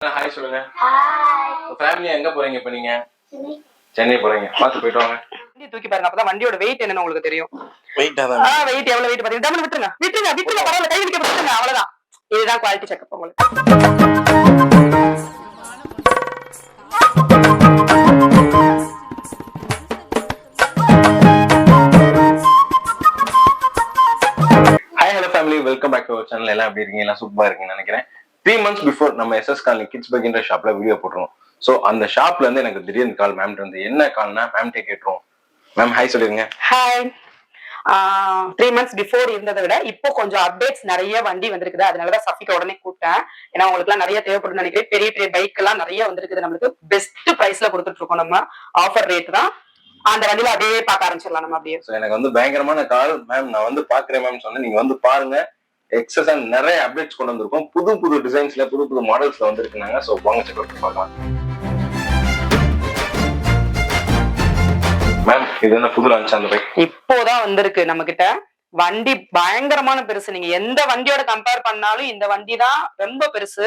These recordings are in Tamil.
ஹாய் சொல்லுங்க. ஹாய் ஃபேமிலியா எங்க போறீங்க இப்ப நீங்க? சென்னை. போறீங்க. பார்த்து போயிட்டு வாங்க. வண்டி தூக்கி பாருங்க அப்பதான் வண்டியோட வெயிட் என்னன்னு உங்களுக்கு தெரியும். வெயிட்டா ஆ வெயிட் எவ்வளவு வெயிட் பாத்தீங்க டம்மு விட்டுருங்க விட்டுருங்க விட்டுருங்க பரவாயில்ல கை விட்டு விட்டுருங்க அவ்வளவுதான். இதுதான் குவாலிட்டி செக்அப் உங்களுக்கு. Hi hello family welcome back to our channel எல்லாம் எப்படி இருக்கீங்க? எல்லாம் சூப்பரா இருக்கீங்கன்னு நினைக்கிறேன். த்ரீ மந்த்ஸ் பிஃபோர் நம்ம எஸ்எஸ் காலனி கிட்ஸ் பகின்ற ஷாப்ல வீடியோ போட்டுருவோம் ஸோ அந்த ஷாப்ல இருந்து எனக்கு திடீர்னு கால் மேம் வந்து என்ன கால்னா மேம்கிட்ட கேட்டுருவோம். மேம் ஹாய் சொல்லிருங்க. ஹாய் த்ரீ மந்த்ஸ் பிஃபோர் இருந்ததை விட இப்போ கொஞ்சம் அப்டேட்ஸ் நிறைய வண்டி வந்திருக்குது. அதனாலதான் சஃபிகா உடனே கூப்பிட்டேன். ஏன்னா உங்களுக்கு எல்லாம் நிறைய தேவைப்படும்னு நினைக்கிறேன். பெரிய பெரிய பைக் எல்லாம் நிறைய வந்திருக்குது. நம்மளுக்கு பெஸ்ட் பிரைஸ்ல கொடுத்துட்டு இருக்கோம் நம்ம. ஆஃபர் ரேட் தான். அந்த வண்டியில அப்படியே பார்க்க ஆரம்பிச்சிடலாம் நம்ம அப்படியே. எனக்கு வந்து பயங்கரமான கால் மேம் நான் வந்து பாக்குறேன் மேம் சொன்னேன். நீங்க வந்து பாருங்க. எக்ஸஸ் நிறைய அப்டேட்ஸ் கொண்டு வந்திருக்கோம். புது புது டிசைன்ஸ்ல புது புது மாடல்ஸ்ல வந்திருக்குனாங்க. ஸோ வாங்க செக் அவுட் பார்க்கலாம். மேம் இது என்ன புது லான்ச் அந்த பைக்? இப்போதான் வந்திருக்கு நம்ம கிட்ட வண்டி பயங்கரமான பெருசு. நீங்க எந்த வண்டியோட கம்பேர் பண்ணாலும் இந்த வண்டி தான் ரொம்ப பெருசு.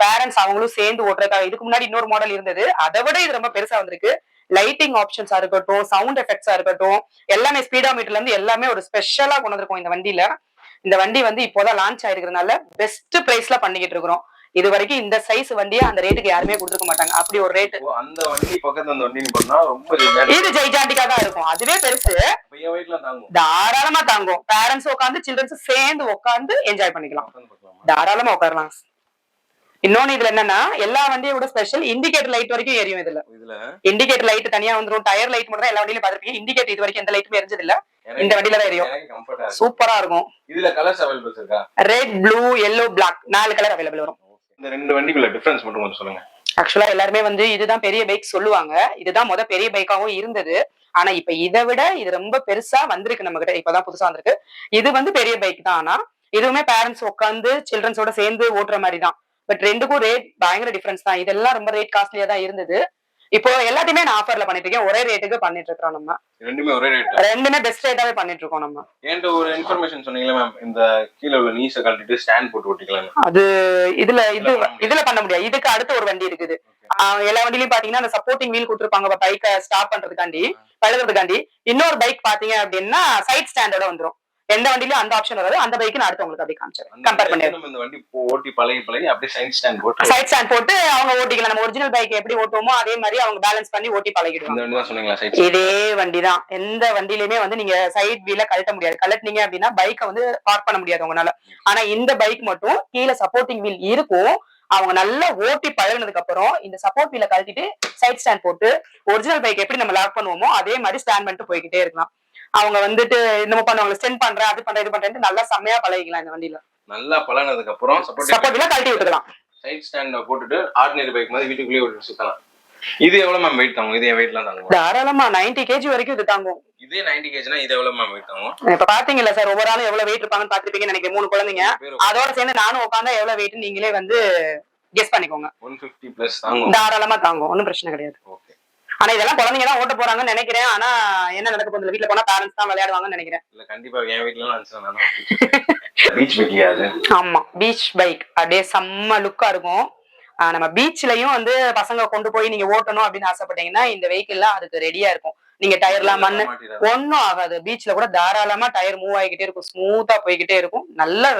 பேரண்ட்ஸ் அவங்களும் சேர்ந்து ஓட்டுறதுக்காக இதுக்கு முன்னாடி இன்னொரு மாடல் இருந்தது. அதை விட இது ரொம்ப பெருசா வந்திருக்கு. லைட்டிங் ஆப்ஷன்ஸா இருக்கட்டும் சவுண்ட் எஃபெக்ட்ஸா இருக்கட்டும் எல்லாமே ஸ்பீடா மீட்டர்ல இருந்து எல்லாமே ஒரு ஸ்பெஷலா கொண்டு வந்திருக்கோம் இந்த வண்டியில. இந்த வண்டி வந்து இப்போதான் லான்ச் ஆயிருக்கிறதுனால பெஸ்ட் பிரைஸ்ல பண்ணிக்கிட்டு இருக்கிறோம். இது வரைக்கும் இந்த சைஸ் வண்டியை அந்த ரேட்டுக்கு யாருமே கொடுத்துருக்க மாட்டாங்க. அப்படி ஒரு ரேட் அந்த வண்டி பக்கத்துல அந்த வண்டி பண்ணா ரொம்ப இது ஜெய்ஜாண்டிக்கா தான் இருக்கும். அதுவே பெருசு. தாராளமா தாங்கும். பேரண்ட்ஸ் உட்காந்து சில்ட்ரன்ஸ் சேர்ந்து உட்காந்து என்ஜாய் பண்ணிக்கலாம்? தாராளமா உட்காரலாம் இன்னொன்னு இதுல என்னன்னா எல்லா வண்டியும் விட ஸ்பெஷல் இண்டிகேட்டர் லைட் வரைக்கும் எரியும் இதுல. இண்டிகேட்டர் லைட் தனியா வந்துரும். டயர் லைட் மட்டும் தான் எல்லா வண்டியிலும் பாத்திருப்பீங்க இண்டிகேட்டர் இது வரைக்கும் எந்த லைட்டுமே எரிஞ்சது இல்ல. இந்த வண்டியில தான் எரியும். சூப்பரா இருக்கும். இதுல கலர்ஸ் அவைலபிள் இருக்கா? ரெட் ப்ளூ எல்லோ பிளாக் நாலு கலர் அவைலபிள் வரும். இந்த ரெண்டு வண்டிக்குள்ள டிஃபரன்ஸ் மட்டும் கொஞ்சம் சொல்லுங்க. ஆக்சுவலா எல்லாருமே வந்து இதுதான் பெரிய பைக் சொல்லுவாங்க. இதுதான் முத பெரிய பைக்காவும் இருந்தது. ஆனா இப்ப இதை விட இது ரொம்ப பெருசா வந்திருக்கு நம்ம கிட்ட. இப்பதான் புதுசா வந்திருக்கு. இது வந்து பெரிய பைக் தான். ஆனா இதுவுமே பேரண்ட்ஸ் உட்காந்து சில்ட்ரன்ஸோட சேர்ந்து ஓட்டுற மாதிரி தான் பட் ரெண்டுக்கும் ரேட் பயங்கர டிஃபரன்ஸ் தான். இதெல்லாம் ரொம்ப ரேட் காஸ்ட்லியா தான் இருந்தது. இப்போ எல்லாத்தையுமே நான் ஆஃபர்ல பண்ணிட்டு இருக்கேன். ஒரே ரேட்டுக்கு பண்ணிட்டு இருக்கோம் நம்ம. ரெண்டுமே ஒரே ரேட் ரெண்டுமே பெஸ்ட் ரேட்டாவே பண்ணிட்டு இருக்கோம் நம்ம. என்கிட்ட ஒரு இன்ஃபர்மேஷன் சொன்னீங்களா மேம் இந்த கீழே உள்ள நீஸை கழட்டிட்டு ஸ்டாண்ட் போட்டு ஓட்டிக்கலாம் அது இதுல இது இதுல பண்ண முடியாது. இதுக்கு அடுத்து ஒரு வண்டி இருக்குது. எல்லா வண்டிலையும் பாத்தீங்கன்னா அந்த சப்போர்ட்டிங் வீல் கொடுத்துருப்பாங்க பைக்கை ஸ்டாப் பண்றதுக்காண்டி பழுதுறதுக்காண்டி இன்னொரு பைக் பாத்தீங்க அப்படின்னா சைட் ஸ்டாண்டோட வந்துரும். எந்த வண்டிலயும் அந்த ஆப்ஷன் வராது. அந்த பைக் நான் அடுத்து உங்களுக்கு அப்படி காமிச்சிடுறேன் கம்பேர் பண்ணி நம்ம இந்த வண்டி ஓட்டி பழகி பழகி அப்படியே சைன் ஸ்டாண்ட் போட்டு சைட் ஸ்டாண்ட் போட்டு அவங்க ஓட்டிக்கலாம். நம்ம ஒரிஜினல் பைக் எப்படி ஓட்டுவோமோ அதே மாதிரி அவங்க பேலன்ஸ் பண்ணி ஓட்டி இந்த பழகிடுவாங்க சைட் இதே வண்டி தான் எந்த வண்டியிலுமே வந்து நீங்க சைட் வீல கழட்ட முடியாது. கழட்டினீங்க அப்படின்னா பைக்கை வந்து பார்க் பண்ண முடியாது உங்களால. ஆனா இந்த பைக் மட்டும் கீழே சப்போர்ட்டிங் வீல் இருக்கும். அவங்க நல்லா ஓட்டி பழகுனதுக்கு அப்புறம் இந்த சப்போர்ட் வீல கழட்டிட்டு சைட் ஸ்டாண்ட் போட்டு ஒரிஜினல் பைக் எப்படி நம்ம லாக் பண்ணுவோமோ அதே மாதிரி ஸ்டாண்ட் பண்ணிட்டு போய்கிட்டே இருக்கலாம். அவங்க வந்துட்டு என்னமோ பண்ணுவாங்க ஸ்டெண்ட் பண்றேன் அது பண்றேன் இது பண்றேன் நல்லா செம்மையா பழகிக்கலாம் இந்த வண்டியில. நல்லா பழகினதுக்கு அப்புறம் சப்போர்ட் கழட்டி விட்டுக்கலாம். சைட் ஸ்டாண்ட போட்டுட்டு ஆர்டினரி பைக் மாதிரி வீட்டுக்குள்ளேயே ஓட்டி சுத்தலாம். இது எவ்வளவு மேம் வெயிட் தாங்கும்? இது வெயிட்லாம் தாங்கும்? தாராளமா 90 கேஜி வரைக்கும் இது தாங்கும். இதே 90 கேஜினா இது எவ்வளவு மேம் வெயிட் தாங்கும்? இப்ப பாத்தீங்கல்ல சார் ஒவ்வொரு ஆளும் எவ்வளவு வெயிட் இருப்பாங்கன்னு பாத்துருப்பீங்கன்னு நினைக்கிறேன் மூணு குழந்தைங்க. அதோட சேர்ந்து நானும் உட்காந்தா எவ்வளவு வெயிட் நீங்களே வந்து கெஸ் பண்ணிக்கோங்க. ஒன் பிப்டி பிளஸ் தாங்கும். தாராளமா தாங்கும் ஒன்றும் பிரச்சனை கிடையாது. ஆனா இதெல்லாம் குழந்தைங்க தான் ஓட்ட போறாங்கன்னு நினைக்கிறேன். ஆனா என்ன நடக்க போகுது? வீட்டுல போனா பேரண்ட்ஸ் தான் விளையாடுவாங்கன்னு நினைக்கிறேன். இல்ல கண்டிப்பா என் வீட்ல எல்லாம் பீச் அது? ஆமா பீச் பைக் அப்படியே செம்ம லுக்கா இருக்கும். நம்ம பீச்லயும் வந்து பசங்க கொண்டு போய் நீங்க ஓட்டணும் அப்படின்னு ஆசைப்பட்டீங்கன்னா இந்த வெஹிக்கிள்லாம் அதுக்கு ரெடியா இருக்கும். நீங்க டயர்லாம் மண்ணு. ஒன்னும் ஆகாது. பீச்ல கூட தாராளமா டயர் மூவ் ஆகிக்கிட்டே இருக்கும். ஸ்மூத்தா போய்கிட்டே இருக்கும். நல்லா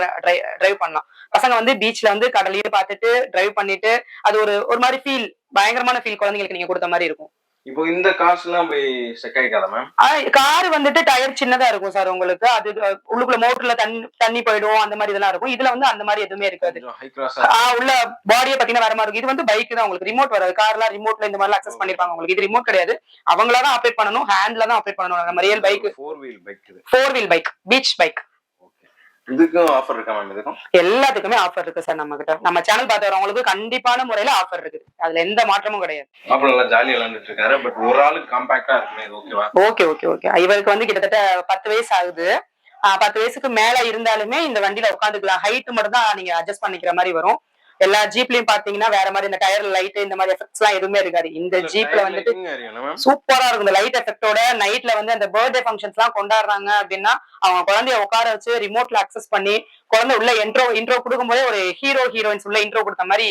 டிரைவ் பண்ணலாம். பசங்க வந்து பீச்ல வந்து கடலையும் பார்த்துட்டு டிரைவ் பண்ணிட்டு அது ஒரு ஒரு மாதிரி ஃபீல் பயங்கரமான ஃபீல் குழந்தைங்களுக்கு நீங்க கொடுத்த மாதிரி இருக்கும். இப்போ இந்த காசு எல்லாம் போய் செக் ஆயிக்காத மேம் கார் வந்துட்டு டயர் சின்னதா இருக்கும் சார் உங்களுக்கு. அது உள்ளுக்குள்ள மோட்டர்ல தண்ணி போயிடும் அந்த மாதிரி இதெல்லாம் இருக்கும். இதுல வந்து அந்த மாதிரி எதுவுமே இருக்காது. உள்ள பாடியை பாத்தீங்கன்னா வேற மாதிரி இருக்கும். இது வந்து பைக் தான் உங்களுக்கு. ரிமோட் வராது. கார்லாம் ரிமோட்ல இந்த மாதிரி அக்சஸ் பண்ணிருப்பாங்க உங்களுக்கு. இது ரிமோட் கிடையாது. அவங்களா தான் ஆப்ரேட் பண்ணணும் ஹேண்ட்ல தான் ஆப்ரேட் பண்ணணும். நம்ம real bike four wheel bike four wheel bike beach bike இதுக்கும் ஆஃபர் இருக்கா மேம் இதுக்கும்? எல்லாத்துக்குமே ஆஃபர் இருக்கு சார் நம்ம கிட்ட நம்ம சேனல் பார்த்து வரவங்களுக்கு கண்டிப்பான முறையில ஆஃபர் இருக்கு. அதுல எந்த மாற்றமும் கிடையாது. அப்புறம் நல்லா ஜாலியா விளையாண்டுட்டு இருக்காரு. பட் ஒரு ஆளுக்கு காம்பாக்டா இருக்குமே இது ஓகேவா ஓகே ஓகே ஓகே இவருக்கு வந்து கிட்டத்தட்ட பத்து வயசு ஆகுது. பத்து வயசுக்கு மேல இருந்தாலுமே இந்த வண்டியில உட்காந்துக்கலாம். ஹைட் மட்டும் தான் நீங்க அட்ஜஸ்ட் பண்ணிக்கிற மாதிரி வரும். எல்லா ஜீப்லயும் பாத்தீங்கன்னா வேற மாதிரி இந்த டயர் லைட் இந்த மாதிரி எஃபெக்ட்ஸ் எல்லாம் எதுவுமே இருக்காது. இந்த ஜீப்ல வந்துட்டு சூப்பரா இருக்கும். இந்த லைட் எஃபெக்டோட நைட்ல வந்து அந்த பர்த்டே ஃபங்க்ஷன்ஸ் எல்லாம் கொண்டாடுறாங்க அப்படின்னா அவங்க குழந்தைய உட்கார வச்சு ரிமோட்ல அக்சஸ் பண்ணி குழந்தை உள்ள இன்ட்ரோ இன்ட்ரோ கொடுக்கும் போதே ஒரு ஹீரோ ஹீரோயின்ஸ் உள்ள இன்ட்ரோ கொடுத்த மாதிரி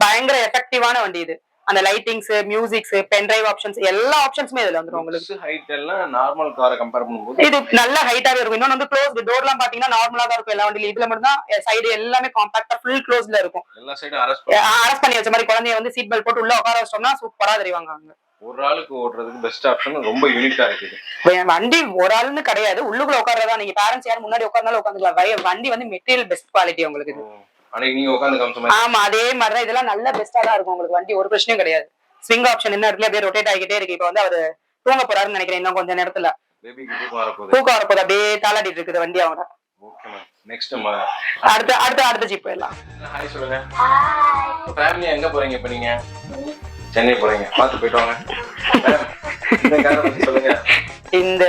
பயங்கர எஃபெக்டிவான வண்டி இது. அந்த லைட்டிங்ஸ் மியூசிக்ஸ் பென்டிரைவ் ஆப்ஷன்ஸ் எல்லா ஆப்ஷன்ஸுமே இதுல வந்துரும் உங்களுக்கு. ஹைட் எல்லாம் நார்மல் காரை கம்பேர் பண்ணும்போது இது நல்ல ஹைட்டாவே இருக்கும். இன்னொன்னு வந்து க்ளோஸ் டோர் எல்லாம் பாத்தீங்கன்னா நார்மலா தான் இருக்கும். எல்லா வண்டியிலும் இதுல மட்டும் தான் சைடு எல்லாமே காம்பாக்டா ஃபுல் க்ளோஸ்ல இருக்கும். எல்லா சைடும் அரெஸ்ட் பண்ணி வச்ச மாதிரி குழந்தைய வந்து சீட் பெல்ட் போட்டு உள்ள உட்கார வச்சோம்னா சூப்பரா தெரிவாங்க அவங்க ஒரு ஆளுக்கு ஓட்டுறதுக்கு பெஸ்ட் ஆப்ஷன் ரொம்ப யூனிக்கா இருக்குது. வண்டி ஒரு ஆளுன்னு கிடையாது. உள்ளுக்குள்ள உட்கார்றதா நீங்க பேரண்ட்ஸ் யாரும் முன்னாடி உட்கார்ந்தாலும் உட்காந்துக்கலாம் வண்டி வந்து மெட்டீரியல் பெஸ்ட் குவாலிட்டி உங்களுக்கு. அன்னைக்கு நீங்க உட்காந்து காமிச்ச மாதிரி. ஆமா அதே மாதிரிதான். இதெல்லாம் நல்ல பெஸ்டா தான் இருக்கும் உங்களுக்கு வண்டி. ஒரு பிரச்சனையும் கிடையாது. ஸ்விங் ஆப்ஷன் என்ன அப்படியே ரொட்டேட் ஆகிட்டே இருக்கு. இப்ப வந்து அவரு தூங்க போறாருன்னு நினைக்கிறேன் இன்னும் கொஞ்ச நேரத்துல. தூக்கம் வரப்போது அப்படியே தாளாடிட்டு இருக்குது வண்டி அவங்க அடுத்து அடுத்து அடுத்த ஜிப் போயிடலாம். ஹாய் சொல்லுங்க. ஃபேமிலி எங்க போறீங்க இப்ப நீங்க? சென்னை போறீங்க. பார்த்து போயிட்டு வாங்க. Ma'am, இந்த காரை பத்தி சொல்லுங்க. இந்த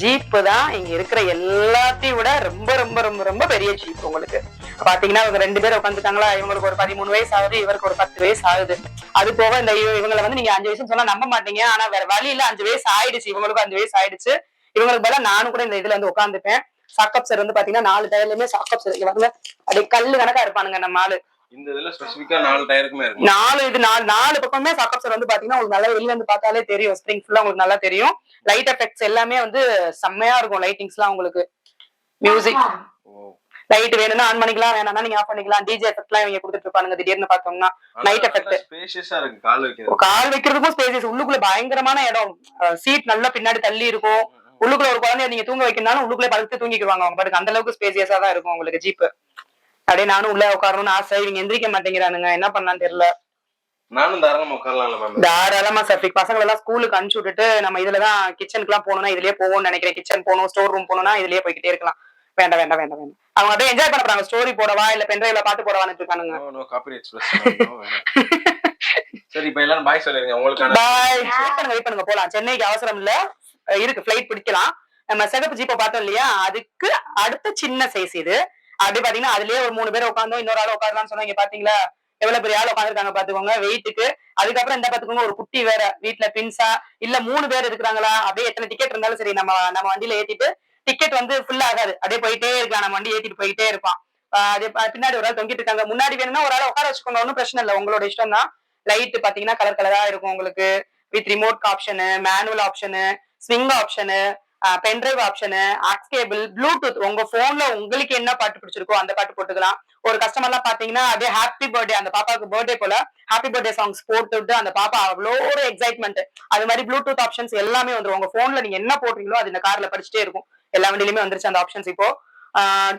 ஜீப் தான் இங்க இருக்கிற எல்லாத்தையும் விட ரொம்ப ரொம்ப ரொம்ப ரொம்ப பெரிய ஜீப் உங்களுக்கு. பாத்தீங்கன்னா இவங்க ரெண்டு பேரும் உட்காந்துட்டாங்களா இவங்களுக்கு ஒரு பதிமூணு வயசு ஆகுது இவருக்கு ஒரு பத்து வயசு ஆகுது. அது போக இந்த இவ- இவங்களை வந்து நீங்க அஞ்சு வயசுன்னு சொன்னா நம்ப மாட்டீங்க. ஆனா வேற வழி இல்ல. அஞ்சு வயசு ஆயிடுச்சு. இவங்களுக்கும் அஞ்சு வயசு ஆயிடுச்சு. இவங்களுக்கு பதிலா நானும் கூட இந்த இதுல வந்து உட்காந்துப்பேன் சாக்கப் சார் வந்து பாத்தீங்கன்னா நாலு டயர்லயுமே சாக்கப் சார் வந்து அப்படியே கல்லு கணக்கா இருப்பானுங்க நம்ம ஆளு. இந்த இதுல ஸ்பெசிபிக்கா நாலு டயருக்குமே நாலு இது நாலு நாலு பக்கமே சாக்கப் சார் வந்து பாத்தீங்கன்னா உங்களுக்கு நல்லா வெளியில இருந்து பார்த்தாலே தெரியும். ஸ்ப்ரிங் ஃபுல்லா உங்களுக்கு நல்லா தெரியும். லைட் எஃபெக்ட்ஸ் எல்லாமே வந்து செம்மையா இருக்கும். லைட்டிங்ஸ் எல்லாம் உங்களுக்கு. மியூசிக் லைட் வேணும்னா ஆன் பண்ணிக்கலாம் வேணாம்னா நீங்க ஆஃப் பண்ணிக்கலாம். டிஜே எஃபெக்ட் எல்லாம் இவங்க கொடுத்துட்டு இருப்பானுங்க. திடீர்னு பார்த்தோம்னா. ஸ்பேஷியஸா இருக்கு. கால் வைக்கிறது. கால் வைக்கிறதுக்கும் ஸ்பேசஸ் உள்ளுக்குள்ள பயங்கரமான இடம். சீட் நல்லா பின்னாடி தள்ளி இருக்கும். உள்ளுக்குள்ள ஒரு குழந்தைய நீங்க தூங்க வைக்கணும்னாலும் உள்ளுக்குள்ளே படுத்து தூங்கிக்குவாங்க அவங்க பாட்டுக்கு. அந்த அளவுக்கு ஸ்பேசியஸா தான் இருக்கும் உங்களுக்கு ஜீப் அப்படியே நானும் உள்ள உட்காரணும்னு ஆசை. இவங்க எந்திரிக்க மாட்டேங்கிறானுங்க. என்ன பண்ணலாம்னு தெரியல. நானும் தாராளமா தாராளமா சஃபிக் பசங்களை எல்லாம் ஸ்கூலுக்கு அனுப்பிச்சு விட்டுட்டு நம்ம இதுலதான் கிச்சனுக்கு எல்லாம் போகணும்னா இதுலயே போவோம்னு நினைக்கிறேன். கிச்சன் போகணும் ஸ்டோர் ரூம் போகணும்னா இதுலயே போய்கிட்டே இருக்கலாம். வேண்டாம் வேண்டாம் வேண்டாம் வேண்டாம். அவங்க அப்படியே என்ஜாய் பண்ண போறாங்க. ஸ்டோரி போடவா இல்ல பென்ட்ரைவ்ல பாட்டு போடவான்னு இருக்கானுங்க. சரி இப்ப எல்லாரும் பாய் சொல்லிருங்க உங்களுக்கான பாய் பண்ணுங்க வெயிட் பண்ணுங்க. போலாம். சென்னைக்கு அவசரம் இல்ல. இருக்கு ஃபிளைட் பிடிக்கலாம். நம்ம சிகப்பு ஜீப்பை பார்த்தோம் இல்லையா? அதுக்கு அடுத்த சின்ன சைஸ் இது. அப்படி பாத்தீங்கன்னா அதுலயே ஒரு மூணு பேர் உட்காந்தோம் இன்னொரு ஆள் உட்காரலாம்னு சொன்னாங்க பாத்தீங்களா? எவ்வளவு பெரிய ஆள் உட்காந்துருக்காங்க பாத்துக்கோங்க. வெயிட்டுக்கு அதுக்கப்புறம் இந்த பாத்துக்கோங்க ஒரு குட்டி வேற. வீட்ல பின்ஸா இல்ல மூணு பேர் இருக்கிறாங்களா? அப்படியே எத்தனை டிக்கெட் இருந்தாலும் சரி நம்ம நம்ம வண்டியில ஏத்திட்டு டிக்கெட் வந்து ஃபுல் ஆகாது. அப்படியே போயிட்டே இருக்கலாம். நம்ம வண்டி ஏத்திட்டு போயிட்டே இருப்பான் அதே பின்னாடி ஒரு ஆள் தொங்கிட்டு இருக்காங்க. முன்னாடி வேணும்னா ஒரு ஆள் உட்கார வச்சுக்கோங்க. ஒன்றும் பிரச்சனை இல்லை. உங்களோட இஷ்டம் தான். லைட் பாத்தீங்கன்னா கலர் கலரா இருக்கும் உங்களுக்கு. With remote option manual option swing option pen drive option aux cable Bluetooth உங்க போன்ல உங்களுக்கு என்ன பாட்டு பிடிச்சிருக்கோ அந்த பாட்டு போட்டுக்கலாம். ஒரு கஸ்டமர்லாம் பாத்தீங்கன்னா அதே ஹாப்பி பர்த்டே அந்த பாப்பாவுக்கு பர்த்டே போல ஹாப்பி பர்த்டே சாங்ஸ் போட்டு விட்டு அந்த பாப்பா அவ்வளோ ஒரு எக்ஸைட்மெண்ட் அது மாதிரி ப்ளூடூத் ஆப்ஷன்ஸ் எல்லாமே வந்துரும். உங்க போன்ல நீங்க என்ன போடுறீங்களோ அது இந்த கார்ல படிச்சுட்டே இருக்கும். எல்லா வண்டியிலுமே வந்துருச்சு அந்த ஆப்ஷன்ஸ் இப்போ.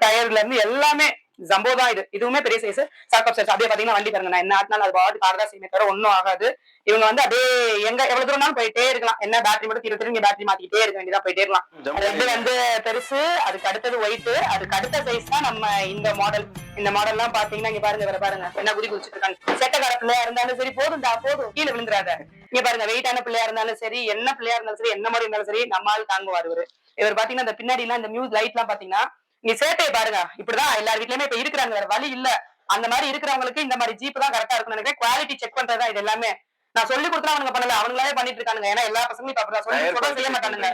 டயர்ல இருந்து எல்லாமே ஜம்போ தான் இது இதுவுமே பெரிய சைஸ் சாக்கப் சைஸ் அப்படியே பாத்தீங்கன்னா வண்டி பாருங்க. நான் என்ன ஆட்டினாலும் அது பாட்டு கார் தான் செய்யுமே தவிர ஒன்றும் ஆகாது. இவங்க வந்து அப்படியே எங்க எவ்வளவு தூரம்னாலும் போயிட்டே இருக்கலாம். என்ன பேட்டரி மட்டும் திரும்ப திரும்ப பேட்டரி மாத்திக்கிட்டே இருக்க வேண்டியதா போயிட்டே இருக்கலாம். ரெண்டு வந்து பெருசு அதுக்கு அடுத்தது ஒயிட் அதுக்கு அடுத்த சைஸ் தான் நம்ம இந்த மாடல் இந்த மாடல் எல்லாம் பாத்தீங்கன்னா இங்க பாருங்க வேற பாருங்க. என்ன குதி குதிச்சிட்டு இருக்காங்க. செட்டக்கார பிள்ளையா இருந்தாலும் சரி போதும்டா போதும். கீழே விழுந்துறாத. இங்க பாருங்க வெயிட்டான பிள்ளையா இருந்தாலும் சரி என்ன பிள்ளையா இருந்தாலும் சரி என்ன மாதிரி இருந்தாலும் சரி நம்ம ஆள் தாங்குவார் இவரு. இவர் பாத்தீங்கன்னா இந்த பின்னாடி எல்லாம் இந்த மியூஸ் லைட் எல்லாம் பாத்தீங்கன்னா நீங்க சேட்டையை பாருங்க. இப்படிதான் எல்லார் வீட்லயுமே இப்ப இருக்கிறாங்க. வேற வழி இல்ல. அந்த மாதிரி இருக்கிறவங்களுக்கு இந்த மாதிரி ஜீப் தான் கரெக்டா இருக்கும் நினைக்கிறேன். குவாலிட்டி செக் பண்றதா இது எல்லாமே. நான் சொல்லி கொடுத்தா அவனுங்க பண்ணல. அவங்களாவே பண்ணிட்டு இருக்காங்க ஏன்னா எல்லா பசங்களும் அப்படிதான். சொல்லி கொடுத்தா செய்ய மாட்டானுங்க.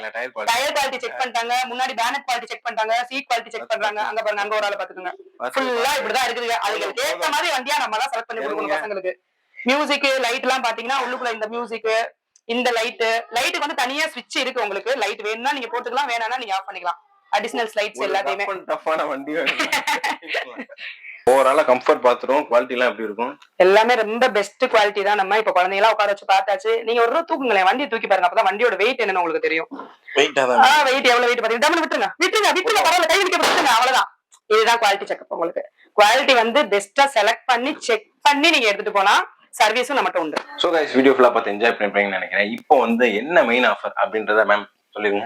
டயர் குவாலிட்டி செக் பண்ணிட்டாங்க முன்னாடி பேனட் குவாலிட்டி செக் பண்ணிட்டாங்க சீட் குவாலிட்டி செக் பண்றாங்க. அங்க பாருங்க. அங்க ஒரு ஆளை பாத்துக்கோங்க ஃபுல்லா இப்படிதான் இருக்குதுங்க அதுங்களுக்கு ஏத்த மாதிரி வண்டியா நம்ம எல்லாம் செலக்ட் பண்ணி கொடுக்கணும் பசங்களுக்கு. மியூசிக் லைட் எல்லாம் பாத்தீங்கன்னா உள்ளுக்குள்ள இந்த மியூசிக் இந்த லைட் லைட்டுக்கு வந்து தனியா ஸ்விட்ச் இருக்கு உங்களுக்கு. லைட் வேணும்னா நீங்க போட்டுக்கலாம். வேணாம்னா நீங்க ஆஃப் பண்ணிக்கலாம். அடிஷனல் லைட்ஸ் எல்லாத்தையுமே. டஃப்பான வண்டி ஓவரால கம்ஃபர்ட் பாத்துரும் குவாலிட்டி எல்லாம் எப்படி இருக்கும்? எல்லாமே ரொம்ப பெஸ்ட் குவாலிட்டி தான். நம்ம இப்ப குழந்தைங்களா உட்கார வச்சு பார்த்தாச்சு. நீங்க ஒரு தடவை தூக்குங்களேன் வண்டி தூக்கி பாருங்க அப்பதான் வண்டியோட வெயிட் என்னன்னு உங்களுக்கு தெரியும். வெயிட்டா ஆ வெயிட் எவ்வளவு வெயிட் பாத்தீங்க? டம்மு விட்டுருங்க விட்டுருங்க விட்டுருங்க பரவாயில்ல கை விட்டுருங்க அவ்வளவுதான். இதுதான் குவாலிட்டி செக்அப் உங்களுக்கு. குவாலிட்டி வந்து பெஸ்டா செலக்ட் பண்ணி செக் பண்ணி நீங்க எடுத்துட்டு போனா சர்வீஸும் நம்மகிட்ட உண்டு. சோ கைஸ் வீடியோ ஃபுல்லா பார்த்து என்ஜாய் பண்ணிருப்பீங்கன்னு நினைக்கிறேன். இப்போ வந்து என்ன மெயின் ஆஃபர் அப்படின்றத மேம் சொல்லுங்க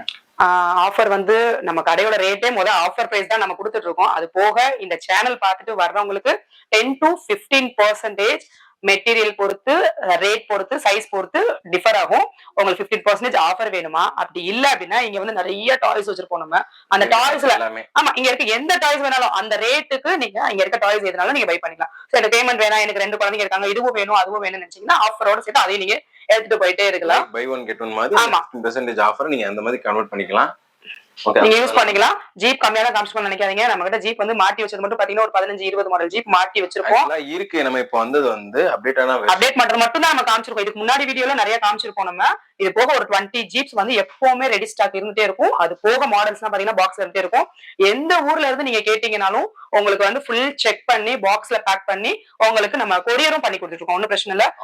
ஆஃபர் வந்து நம்ம கடையோட ரேட்டே முத ஆஃபர் பிரைஸ் தான் நம்ம கொடுத்துட்டு இருக்கோம் அது போக இந்த சேனல் பார்த்துட்டு வர்றவங்களுக்கு ten to fifteen percentage material பொறுத்து ரேட் பொறுத்து சைஸ் பொறுத்து டிஃபர் ஆகும். உங்களுக்கு பிப்டீன் பர்சன்டேஜ் ஆஃபர் வேணுமா? அப்படி இல்ல அப்படின்னா இங்க வந்து நிறைய டாய்ஸ் வச்சிருப்போம் நம்ம. அந்த டாய்ஸ்ல ஆமா இங்க இருக்க எந்த டாய்ஸ் வேணாலும் அந்த ரேட்டுக்கு நீங்க இங்க இருக்க டாய்ஸ் எதுனாலும் நீங்க பை பண்ணிக்கலாம். சோ எனக்கு பேமெண்ட் வேணாம். எனக்கு ரெண்டு குழந்தைங்க இருக்காங்க இதுவும் வேணும் அதுவும் வேணும்னு நினைச்சீங்கன்னா ஆஃபரோட சேர்த்து அதையும் நீங்க எடுத்துட்டு போயிட்டே இருக்கலாம். பை ஒன் கெட் ஒன் மாதிரி ஆமா. பெர்சன்டேஜ் ஆஃபர் நீங்க அந்த மாதிரி கன்வெர்ட் பண்ணிக்கலாம். நீங்க யூஸ் பண்ணிக்கலாம். ஜீப் கம்மியா தான் காமிச்சு நினைக்காதீங்க. நம்ம கிட்ட ஜீப் வந்து மாட்டி வச்சது மட்டும் பாத்தீங்கன்னா ஒரு பதினஞ்சு இருபது மாடல் ஜீப் மாட்டி ஆக்சுவலா இருக்கு. நம்ம இப்போ வந்தது வந்து அப்டேட் பண்றது மட்டும் தான் நம்ம காமிச்சிருக்கோம். இதுக்கு முன்னாடி வீடியோல நிறைய காமிச்சிருப்போம் நம்ம. இது போக ஒரு டுவெண்ட்டி ஜீப்ஸ் வந்து எப்பவுமே ரெடி ஸ்டாக் இருந்துட்டே இருக்கும். அது போக மாடல்ஸ் பாத்தீங்கன்னா பாக்ஸ்ல இருந்துட்டே இருக்கும். எந்த ஊர்ல இருந்து நீங்க கேட்டீங்கனாலும் உங்களுக்கு வந்து ஃபுல் செக் பண்ணி பாக்ஸ்ல பேக் பண்ணி உங்களுக்கு நம்ம கொரியரும் பண்ணி கொடுத்துட்டு இருக்கோம். ஒன்னும் பிரச்சனை இல்ல.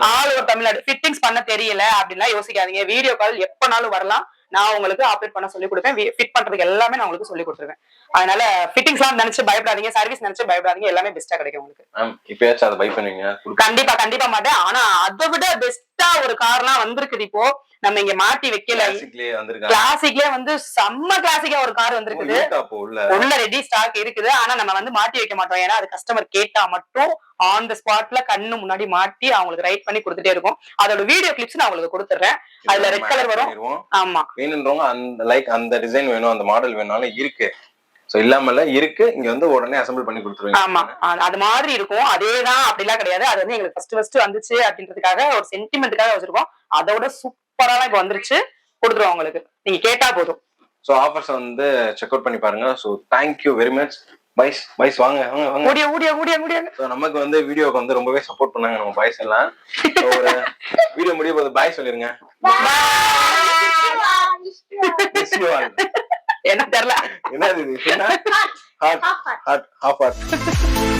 ஆல் ஓவர் தமிழ்நாடு ஃபிட்டிங்ஸ் பண்ண தெரியல அப்படின்லாம் யோசிக்காதீங்க. வீடியோ கால் எப்பனாலும் வரலாம். நான் உங்களுக்கு ஆப்ரேட் பண்ண சொல்லி கொடுப்பேன். ஃபிட் பண்றதுக்கு எல்லாமே நான் உங்களுக்கு சொல்லி கொடுத்துருவேன். அதனால ஃபிட்டிங்ஸ் எல்லாம் நினைச்சு பயப்படாதீங்க. சர்வீஸ் நினைச்சு பயப்படாதீங்க. எல்லாமே பெஸ்டா கிடைக்கும் உங்களுக்கு. மேம் இப்பயாச்சும் அதை பை பண்ணுவீங்க? குடுக்க- கண்டிப்பா கண்டிப்பா மாட்டேன். ஆனா அதை விட பெஸ்டா ஒரு கார்லாம் வந்திருக்குது இப்போ. நம்ம இங்க மாட்டி வைக்கல. கிளாசிக்லயே வந்து செம்ம கிளாசிக்கா ஒரு கார் வந்திருக்குது. உள்ள ரெடி ஸ்டாக் இருக்குது. ஆனா நம்ம வந்து மாட்டி வைக்க மாட்டோம். ஏன்னா அது கஸ்டமர் கேட்டா மட்டும் ஆன் த ஸ்பாட்ல கண்ணு முன்னாடி மாட்டி அவங்களுக்கு ரைட் பண்ணி கொடுத்துட்டே இருக்கும். அதோட வீடியோ கிளிப்ஸ் நான் உங்களுக்கு கொடுத்துறேன். அதுல red color வரும். ஆமா. வேணுன்றவங்க அந்த லைக் அந்த டிசைன் வேணும் அந்த மாடல் வேணாலும் இருக்கு. சோ இல்லாமல இருக்கு. இங்க வந்து உடனே அசெம்பிள் பண்ணி கொடுத்துருவீங்க. ஆமா. அது- அது மாதிரி இருக்கும். அதேதான் அப்படிலாம் கிடையாது. அது வந்து எங்களுக்கு ஃபர்ஸ்ட் ஃபர்ஸ்ட் வந்துச்சு அப்படின்றதுக்காக ஒரு சென்டிமெண்ட்டுக்காக வச்சிருக்கோம். அதோட சூப்பரா இப்ப வந்துருச்சு. கொடுத்துருவோம் உங்களுக்கு. நீங்க கேட்டா போதும். சோ ஆஃபர்ஸ் வந்து செக் அவுட் பண்ணி பாருங்க. So thank you very much byes byes வாங்க வாங்க வாங்க. முடிய முடிய முடிய முடிய So, நமக்கு வந்து வீடியோக்கு வந்து ரொம்பவே சப்போர்ட் பண்ணாங்க நம்ம பாய்ஸ் எல்லாம். ஒரு வீடியோ முடிய போது பாய் சொல்லிருங்க. என்ன தெரியல. என்னது